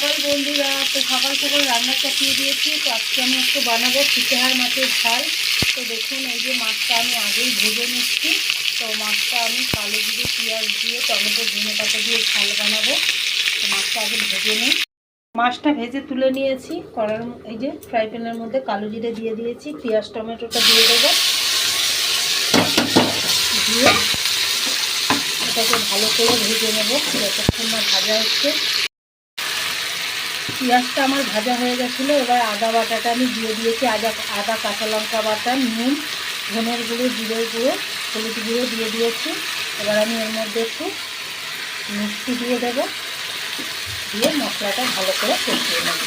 সকাল বন্ধুরা, তো সকাল সকাল রান্না চাপিয়ে দিয়েছি, তো আজকে আমি একটু বানাবো ফিতেহার মাছের ঝাল। তো দেখুন, এই যে মাছটা আমি আগেই ভেজে নিচ্ছি। তো মাছটা আমি কালো জিরে, পেঁয়াজ দিয়ে, টমেটো, ধনে পাতা দিয়ে ঝাল বানাবো। তো মাছটা আগে ভেজে নিই। মাছটা ভেজে তুলে নিয়েছি। কড়ার এই যে ফ্রাই প্যানের মধ্যে কালো জিরে দিয়ে দিয়েছি, পেঁয়াজ, টমেটোটা দিয়ে দেবো। দিয়ে এটাকে ভালো করে ভেজে নেব, যতক্ষণ না ভাজা হচ্ছে। পেঁয়াজটা আমার ভাজা হয়ে গেছিল, এবার আদা বাটাটা আমি দিয়ে দিয়েছি, আদা আদা কাঁচা লঙ্কা বাটা, নুন, ধনের গুঁড়ো, জিরের গুঁড়ো, হলুদ গুঁড়ো দিয়ে দিয়েছি। এবার আমি এর মধ্যে একটু মিষ্টি দিয়ে দেবো, দিয়ে মশলাটা ভালো করে কষিয়ে নেব।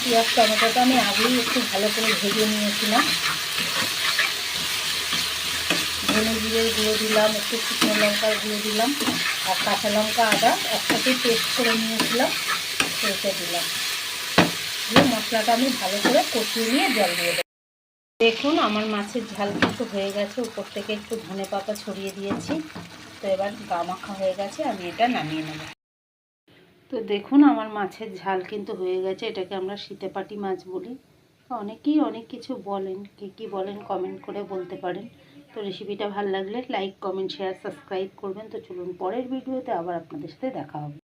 পেঁয়াজ, টমেটোটা আমি আগেই একটু ভালো করে ভেজে নিয়েছিলাম। জিরের গুঁড়ো দিলাম, একটু শুকনো লঙ্কার গুঁড়ো দিলাম আর কাঁচা লঙ্কা আদা একসাথে পেস্ট করে নিয়েছিলাম সেইটা দিলাম। দিয়ে মশলাটা আমি ভালো করে কষিয়ে নিয়ে জল দিয়ে দেবো। দেখুন, আমার মাছের ঝাল কিন্তু হয়ে গেছে। উপর থেকে একটু ধনে পাতা ছড়িয়ে দিয়েছি। তো এবার গা মাখা হয়ে গেছে, আমি এটা নামিয়ে নেব। তো দেখুন, আমার মাছের ঝাল কিন্তু হয়ে গেছে। এটাকে আমরা শীতেপাটি মাছ বলি। অনেকেই অনেক কিছু বলেন, কী কী বলেন কমেন্ট করে বলতে পারেন। তো রেসিপিটা ভালো লাগলে লাইক কমেন্ট শেয়ার সাবস্ক্রাইব করবেন। তো চলুন পরের ভিডিওতে আবার আপনাদের সাথে দেখা হবে।